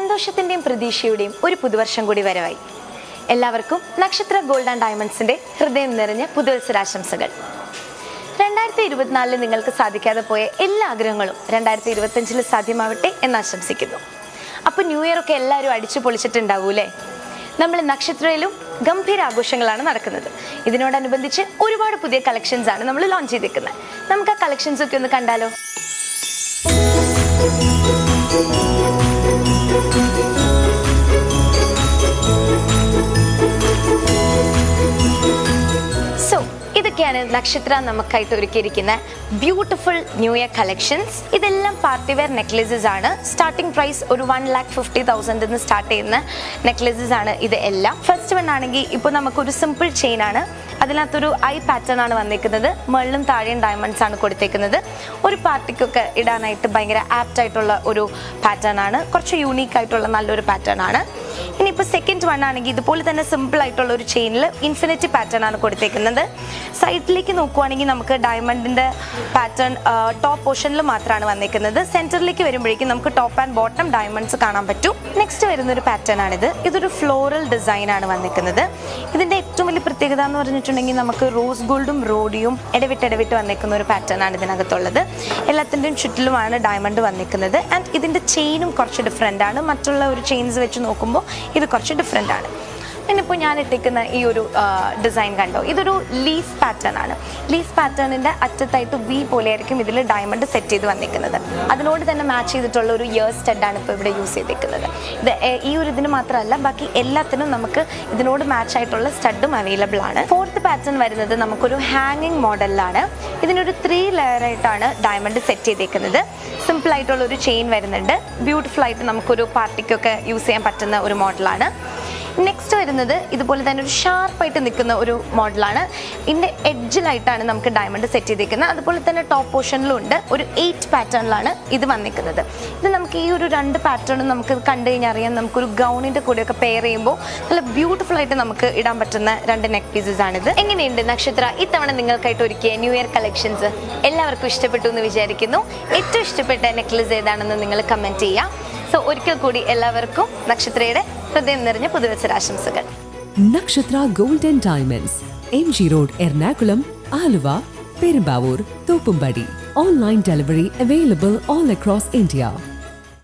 സന്തോഷത്തിന്റെയും പ്രതീക്ഷയുടെയും ഒരു പുതുവർഷം കൂടി വരവായി. എല്ലാവർക്കും നക്ഷത്ര ഗോൾഡ് ആൻഡ് ഡയമണ്ട്സിന്റെ ഹൃദയം നിറഞ്ഞ പുതുവത്സരാശംസകൾ. രണ്ടായിരത്തി ഇരുപത്തിനാലിൽ നിങ്ങൾക്ക് സാധിക്കാതെ പോയ എല്ലാ ആഗ്രഹങ്ങളും രണ്ടായിരത്തി ഇരുപത്തഞ്ചിൽ സാധ്യമാവട്ടെ എന്ന് ആശംസിക്കുന്നു. അപ്പോൾ ന്യൂ ഇയർ ഒക്കെ എല്ലാവരും അടിച്ചു പൊളിച്ചിട്ടുണ്ടാവൂലേ നമ്മൾ നക്ഷത്രയിലും ഗംഭീര ആഘോഷങ്ങളാണ് നടക്കുന്നത്. ഇതിനോടനുബന്ധിച്ച് ഒരുപാട് പുതിയ കളക്ഷൻസ് ആണ് നമ്മൾ ലോഞ്ച് ചെയ്തിരിക്കുന്നത് നമുക്ക് ആ കളക്ഷൻസ് ഒക്കെ ഒന്ന് കണ്ടാലോ? ഇതൊക്കെയാണ് നക്ഷത്ര നമുക്കായിട്ട് ഒരുക്കിയിരിക്കുന്ന ബ്യൂട്ടിഫുൾ ന്യൂ ഇയർ കളക്ഷൻസ് ഇതെല്ലാം പാർട്ടി വെയർ നെക്ലേസസ് ആണ്. സ്റ്റാർട്ടിംഗ് പ്രൈസ് ഒരു വൺ ലാക്ക് ഫിഫ്റ്റി തൗസൻഡ് നിന്ന് സ്റ്റാർട്ട് ചെയ്യുന്ന നെക്ലേസസ് ആണ് ഇത് എല്ലാം. ഫസ്റ്റ് വൺ ആണെങ്കിൽ ഇപ്പോൾ നമുക്കൊരു സിമ്പിൾ ചെയിൻ ആണ്. അതിനകത്തൊരു ഐ പാറ്റേൺ ആണ് വന്നിരിക്കുന്നത്. മുകളിലും താഴെയും ഡയമണ്ട്സ് ആണ് കൊടുത്തേക്കുന്നത്. ഒരു പാർട്ടിക്കൊക്കെ ഇടാനായിട്ട് ഭയങ്കര ആപ്റ്റ് ആയിട്ടുള്ള ഒരു പാറ്റേൺ ആണ്. കുറച്ച് യൂണീക്ക് ആയിട്ടുള്ള നല്ലൊരു പാറ്റേൺ ആണ്. ഇനിയിപ്പോൾ സെക്കൻഡ് വൺ ആണെങ്കിൽ ഇതുപോലെ തന്നെ സിമ്പിൾ ആയിട്ടുള്ള ഒരു ചെയിനിൽ ഇൻഫിനിറ്റി പാറ്റേൺ ആണ് കൊടുത്തേക്കുന്നത്. സൈഡിലേക്ക് നോക്കുവാണെങ്കിൽ നമുക്ക് ഡയമണ്ടിന്റെ പാറ്റേൺ ടോപ്പ് പോർഷനിൽ മാത്രമാണ് വന്നിരിക്കുന്നത് സെന്ററിലേക്ക് വരുമ്പോഴേക്കും നമുക്ക് ടോപ്പ് ആൻഡ് ബോട്ടം ഡയമണ്ട്സ് കാണാൻ പറ്റും. നെക്സ്റ്റ് വരുന്ന ഒരു പാറ്റേൺ ആണിത്. ഇതൊരു ഫ്ലോറൽ ഡിസൈൻ ആണ് വന്നിരിക്കുന്നത് ഇതിന്റെ ഏറ്റവും വലിയ പ്രത്യേകത എന്ന് പറഞ്ഞിട്ടുണ്ടെങ്കിൽ നമുക്ക് റോസ് ഗോൾഡും റോഡിയും ഇടവിട്ട് ഇടവിട്ട് വന്നിരിക്കുന്ന ഒരു പാറ്റേൺ ആണ് ഇതിനകത്തുള്ളത്. എല്ലാത്തിന്റെയും ചുറ്റിലുമാണ് ഡയമണ്ട് വന്നിരിക്കുന്നത് ആൻഡ് ഇതിന്റെ ചെയിനും കുറച്ച് ഡിഫറെന്റ് ആണ്. മറ്റുള്ള ഒരു ചെയിൻസ് വെച്ച് നോക്കുമ്പോൾ ഇത് കുറച്ച് ഡിഫറെന്റ് ആണ്. പിന്നെ ഇപ്പോൾ ഞാൻ ഇട്ടിരിക്കുന്ന ഈ ഒരു ഡിസൈൻ കണ്ടോ? ഇതൊരു ലീഫ് പാറ്റേൺ ആണ്. ലീഫ് പാറ്റേണിന്റെ അറ്റത്തായിട്ട് വി പോലെയായിരിക്കും ഇതിൽ ഡയമണ്ട് സെറ്റ് ചെയ്ത് വന്നിരിക്കുന്നത്. അതിനോട് തന്നെ മാച്ച് ചെയ്തിട്ടുള്ള ഒരു ഇയർ സ്റ്റഡാണ് ഇപ്പോൾ ഇവിടെ യൂസ് ചെയ്തിരിക്കുന്നത്. ഇത് ഈ ഒരു ഇതിന് മാത്രമല്ല ബാക്കി എല്ലാത്തിനും നമുക്ക് ഇതിനോട് മാച്ച് ആയിട്ടുള്ള സ്റ്റഡും അവൈലബിൾ ആണ്. ഫോർത്ത് പാറ്റേൺ വരുന്നത് നമുക്കൊരു ഹാങ്ങിങ് മോഡലിലാണ് ഇതിനൊരു ത്രീ ലെയർ ആയിട്ടാണ് ഡയമണ്ട് സെറ്റ് ചെയ്തേക്കുന്നത് സിമ്പിൾ ആയിട്ടുള്ള ഒരു ചെയിൻ വരുന്നുണ്ട്. ബ്യൂട്ടിഫുൾ ആയിട്ട് നമുക്കൊരു പാർട്ടിക്കൊക്കെ യൂസ് ചെയ്യാൻ പറ്റുന്ന ഒരു മോഡലാണ് നെക്സ്റ്റ് വരുന്നത് ഇതുപോലെ തന്നെ ഒരു ഷാർപ്പായിട്ട് നിൽക്കുന്ന ഒരു മോഡലാണ് ഇതിന്റെ എഡ്ജിലായിട്ടാണ് നമുക്ക് ഡയമണ്ട് സെറ്റ് ചെയ്തിരിക്കുന്നത് അതുപോലെ തന്നെ ടോപ്പ് പോർഷനിലും ഉണ്ട്. ഒരു എയ്റ്റ് പാറ്റേണിലാണ് ഇത് വന്നിരിക്കുന്നത്. ഇത് നമുക്ക് ഈ ഒരു രണ്ട് പാറ്റേണും നമുക്ക് കണ്ടു കഴിഞ്ഞാൽ അറിയാം. നമുക്കൊരു ഗൗണിന്റെ കൂടെയൊക്കെ പെയർ ചെയ്യുമ്പോൾ നല്ല ബ്യൂട്ടിഫുൾ ആയിട്ട് നമുക്ക് ഇടാൻ പറ്റുന്ന രണ്ട് നെക്ക് പീസസ് ആണിത്. എങ്ങനെയുണ്ട് നക്ഷത്ര? ഇത്തവണ നിങ്ങൾക്കായിട്ട് ഒരുക്കിയ ന്യൂ ഇയർ കളക്ഷൻസ് എല്ലാവർക്കും ഇഷ്ടപ്പെട്ടു എന്ന് വിചാരിക്കുന്നു. ഏറ്റവും ഇഷ്ടപ്പെട്ട നെക്ലസ് ഏതാണെന്ന് നിങ്ങൾ കമന്റ് ചെയ്യാം സോ ഒരിക്കൽ കൂടി എല്ലാവർക്കും നക്ഷത്രയുടെ ഹൃദയം നിറഞ്ഞ പുതുവത്സരാശംസകൾ Nakshatra Gold and Diamonds, MG Road, Ernakulam, Aluva, Perumbavoor, Thoppambadi. Online delivery available all across India.